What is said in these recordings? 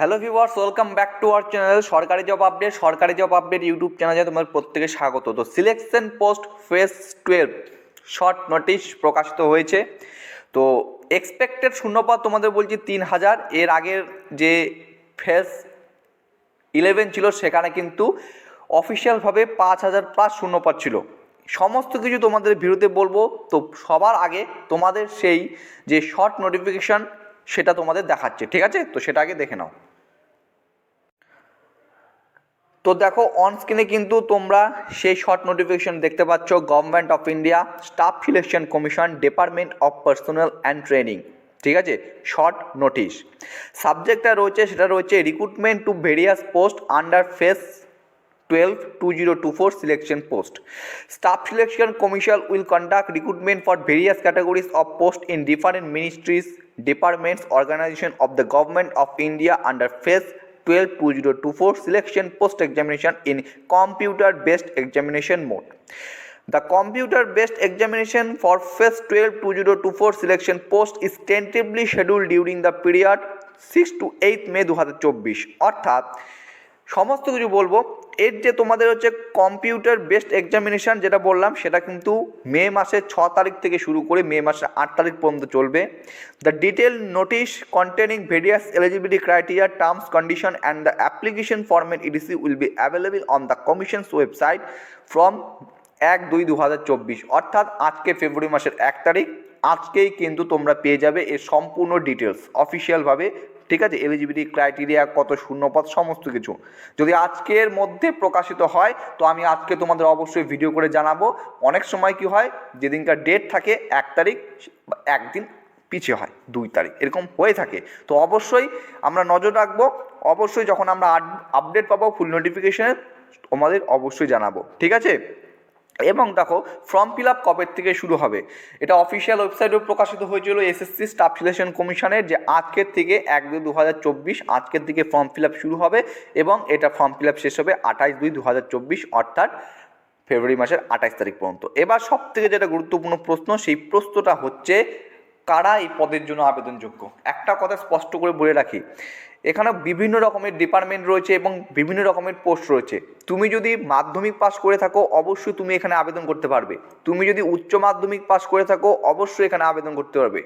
Hello viewers welcome back to our channel সরকারি job update সরকারি job update YouTube চ্যানেলে তোমাদের প্রত্যেকে স্বাগত। তো selection post phase twelve short notice প্রকাশিত হয়েছে। তো এক্সপেক্টেড শূন্যপদ তোমাদের বলছি তিন হাজার, এর আগের যে ফেস ইলেভেন ছিল সেখানে কিন্তু অফিসিয়ালভাবে পাঁচ হাজার প্লাস শূন্যপদ ছিল। সমস্ত কিছু তোমাদের ভিডিওতে বলব, তো সবার আগে তোমাদের সেই যে শর্ট নোটিফিকেশান সেটা তোমাদের দেখাচ্ছে, ঠিক আছে? তো সেটা আগে দেখে নাও। তো দেখো অন স্ক্রিনে কিন্তু তোমরা সেই শর্ট নোটিফিকেশন দেখতে পাচ্ছ government of India staff selection commission department of personal and training ঠিক আছে? শর্ট নোটিশ সাবজেক্টটা রয়েছে, সেটা রয়েছে recruitment to various post under phase twelve two zero two four selection post staff selection commission will conduct recruitment for various categories of post in different ministries departments organization of the government of India under phase 12 2024 selection post examination in computer based examination mode the computer based examination for phase 12 2024 selection post is tentatively scheduled during the period 6 to 8 May 2024 অর্থাৎ সমস্ত কিছু বলব এর যে তোমাদের হচ্ছে computer based examination যেটা বললাম, সেটা কিন্তু মে মাসের ছ তারিখ থেকে শুরু করে মে মাসের আট তারিখ পর্যন্ত চলবে। The detail notice containing various eligibility criteria terms condition and the application format etc will be available on the commission's website from এক দুই দু হাজার চব্বিশ। অর্থাৎ আজকে ফেব্রুয়ারি মাসের এক তারিখ, আজকেই কিন্তু তোমরা পেয়ে যাবে এর সম্পূর্ণ ডিটেলস অফিসিয়ালভাবে ঠিক আছে? এলিজিবিলিটি ক্রাইটেরিয়া কত শূন্যপদ, সমস্ত কিছু। যদি আজকের মধ্যে প্রকাশিত হয়, তো আমি আজকে তোমাদের অবশ্যই ভিডিও করে জানাব। অনেক সময় কি হয়, যেদিনকার ডেট থাকে, এক তারিখ, একদিন পিছিয়ে হয়, দুই তারিখ, এরকম হয়ে থাকে। তো অবশ্যই আমরা নজর রাখব, অবশ্যই যখন আমরা আপডেট পাবো ফুল নোটিফিকেশানে তোমাদের অবশ্যই জানাব। ঠিক আছে? এবং দেখো ফর্ম ফিল আপ কবে থেকে শুরু হবে? এটা অফিসিয়াল ওয়েবসাইটেও প্রকাশিত হয়েছিল এসএসসি স্টাফ সিলেকশন কমিশনের যে আজকের থেকে এক দুই দু হাজার চব্বিশ, আজকের থেকে ফর্ম ফিল আপ শুরু হবে এবং এটা ফর্ম ফিল আপ শেষ হবে আঠাশ দুই দু হাজার চব্বিশ, অর্থাৎ ফেব্রুয়ারি মাসের আঠাশ তারিখ পর্যন্ত। এবার সব থেকে যেটা গুরুত্বপূর্ণ প্রশ্ন, সেই প্রশ্নটা হচ্ছে কারা এই পদের জন্য আবেদনযোগ্য? একটা কথা স্পষ্ট করে বলে রাখি, এখানে বিভিন্ন রকমের ডিপার্টমেন্ট রয়েছে এবং বিভিন্ন রকমের পোস্ট রয়েছে। তুমি যদি মাধ্যমিক পাস করে থাকো, অবশ্যই তুমি এখানে আবেদন করতে পারবে। তুমি যদি উচ্চ মাধ্যমিক পাস করে থাকো, অবশ্যই এখানে আবেদন করতে পারবে।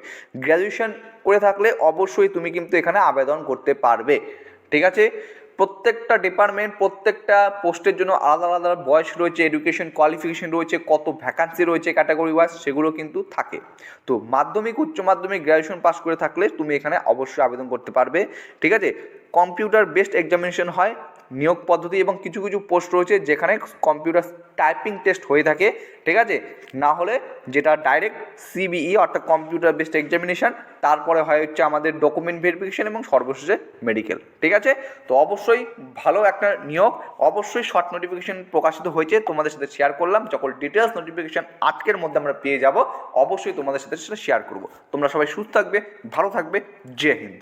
গ্র্যাজুয়েশন করে থাকলে অবশ্যই তুমি কিন্তু এখানে আবেদন করতে পারবে। ঠিক আছে? প্রত্যেকটা ডিপার্টমেন্ট প্রত্যেকটা পোস্টের জন্য আলাদা আলাদা বয়স রয়েছে এডুকেশন কোয়ালিফিকেশন রয়েছে, কত ভ্যাকান্সি রয়েছে ক্যাটাগরি ওয়াইজ সেগুলো কিন্তু থাকে। তো মাধ্যমিক, উচ্চ মাধ্যমিক গ্র্যাজুয়েশন পাস করে থাকলে তুমি এখানে অবশ্যই আবেদন করতে পারবে। ঠিক আছে? কম্পিউটার বেসড এক্সামিনেশন হয়। নিয়োগ পদ্ধতি এবং কিছু কিছু পোস্ট রয়েছে যেখানে কম্পিউটার টাইপিং টেস্ট হয়ে থাকে, ঠিক আছে? না হলে যেটা ডাইরেক্ট সিবিই অর্থাৎ কম্পিউটার বেসড এক্সামিনেশন তারপরে হয় হচ্ছে আমাদের ডকুমেন্ট ভেরিফিকেশন এবং সর্বশেষে মেডিকেল ঠিক আছে? তো অবশ্যই ভালো একটা নিয়োগ, অবশ্যই শর্ট নোটিফিকেশন প্রকাশিত হয়েছে, তোমাদের সাথে শেয়ার করলাম, যখন ডিটেলস নোটিফিকেশন আজকের মধ্যে আমরা পেয়ে যাব, অবশ্যই তোমাদের সাথে সেটা শেয়ার করব। তোমরা সবাই সুস্থ থাকবে, ভালো থাকবে, জয় হিন্দ।